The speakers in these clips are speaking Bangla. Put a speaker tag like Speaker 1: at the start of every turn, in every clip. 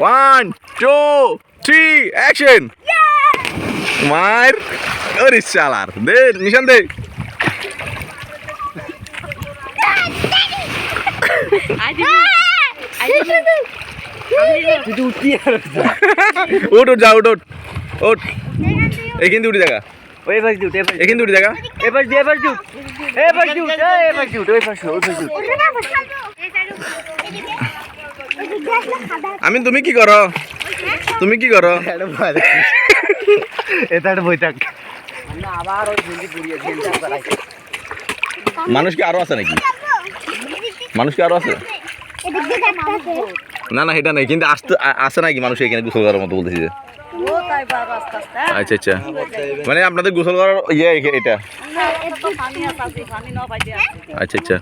Speaker 1: ওয়ান টু থ্রি অ্যাকশন মার ওরে শালার। দে নিশান দে। উঠ উঠ যা উঠ উঠ উঠ। এখান দিয়ে উঠে জায়গা।
Speaker 2: ওই পাশ দিউট
Speaker 1: এখান দিয়ে উঠে জায়গা।
Speaker 2: এই পাশ দিয়ে এই পাশ দিউট এই পাশ দিউট এই পাশ দিউট ওই পাশ ওই পাশ দিউট
Speaker 1: আমি তুমি কি করো? তুমি কি করো?
Speaker 2: এটা একটা
Speaker 1: মানুষ কি আরও আছে নাকি? মানুষ কি আরও আছে? না না এটা নাই কিন্তু আসতে আসে নাকি মানুষ এখানে গোসল করার মতো বলতেছি? যে আচ্ছা আচ্ছা। মানে আপনাদের গোসল করার ইয়ে এটা? আচ্ছা আচ্ছা।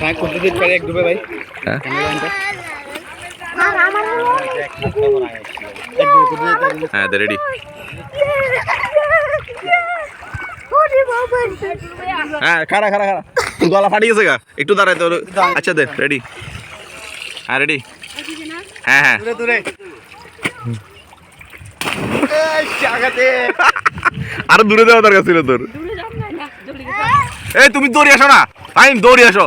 Speaker 2: হ্যাঁ ভাই?
Speaker 1: হ্যাঁ? হ্যাঁ রেডি হ্যাঁ খারা খারা খারা গলা ফাটি গেছে গা? একটু দাঁড়ায় তো আচ্ছা দে রেডি হ্যাঁ রেডি হ্যাঁ হ্যাঁ।
Speaker 2: দূরে দূরে। এই
Speaker 1: আরও দূরে দেওয়া দরকার ছিল তোর। এই তুমি দৌড়ি আসো না। টাইম দৌড়ি আসো।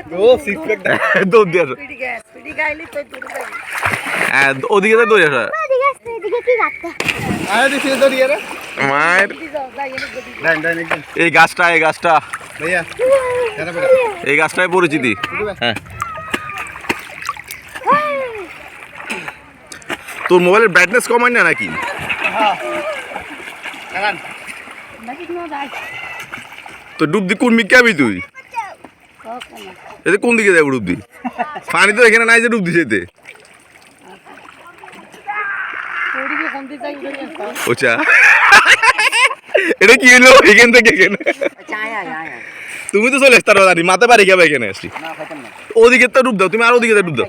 Speaker 1: দৌড় দিয়ে আসো। হ্যাঁ ওদিকে দৌড়ি আসো। মায়ের। এই গাছটা এই গাছটা। এই গাছটায় পরিচিতি হ্যাঁ। তোর মোবাইলের ব্রাইটনেস কমায় না নাকি? তো ডুব দি কোন মিকে আবি তুই? এতে কোন দিকে যাব ডুব দি পানি তো এখানে নাই যে ডুব দিছে এতে ওচা এটা কি হলো? এখান থেকে এখানে তুমি তো চলে আসতে পারো মাথা পারি যাবে এখানে আসছি ওদিকে তো ডুব দাও তুমি আর ওদিকে ডুব দাও।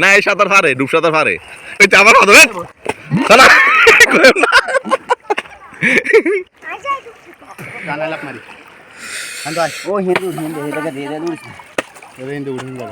Speaker 2: না
Speaker 1: খাইতা এই সাঁতার ফারে ডুব সাঁতার ফারে এই তো আমার
Speaker 2: মারি। ও হিন্দু হিন্দু হিন্দু